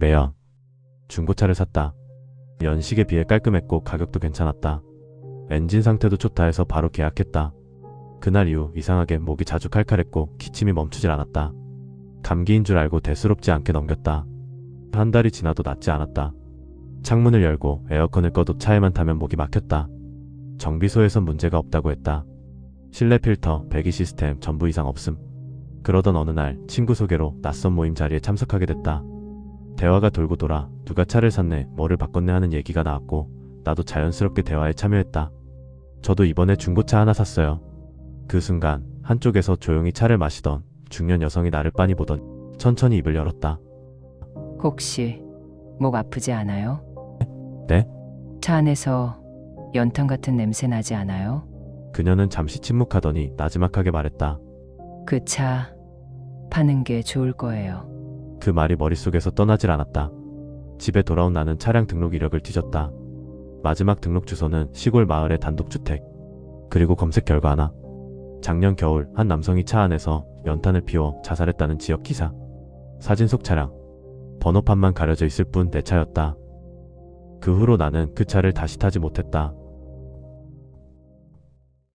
매연. 중고차를 샀다. 연식에 비해 깔끔했고 가격도 괜찮았다. 엔진 상태도 좋다 해서 바로 계약했다. 그날 이후 이상하게 목이 자주 칼칼했고 기침이 멈추질 않았다. 감기인 줄 알고 대수롭지 않게 넘겼다. 한 달이 지나도 낫지 않았다. 창문을 열고 에어컨을 꺼도 차에만 타면 목이 막혔다. 정비소에선 문제가 없다고 했다. 실내 필터, 배기 시스템 전부 이상 없음. 그러던 어느 날 친구 소개로 낯선 모임 자리에 참석하게 됐다. 대화가 돌고 돌아 누가 차를 샀네, 뭐를 바꿨네 하는 얘기가 나왔고 나도 자연스럽게 대화에 참여했다. 저도 이번에 중고차 하나 샀어요. 그 순간 한쪽에서 조용히 차를 마시던 중년 여성이 나를 빤히 보던 천천히 입을 열었다. 혹시 목 아프지 않아요? 네? 차 안에서 연탄 같은 냄새 나지 않아요? 그녀는 잠시 침묵하더니 나지막하게 말했다. 그 차 파는 게 좋을 거예요. 그 말이 머릿속에서 떠나질 않았다. 집에 돌아온 나는 차량 등록 이력을 뒤졌다. 마지막 등록 주소는 시골 마을의 단독주택. 그리고 검색 결과 하나. 작년 겨울 한 남성이 차 안에서 연탄을 피워 자살했다는 지역 기사. 사진 속 차량. 번호판만 가려져 있을 뿐 내 차였다. 그 후로 나는 그 차를 다시 타지 못했다.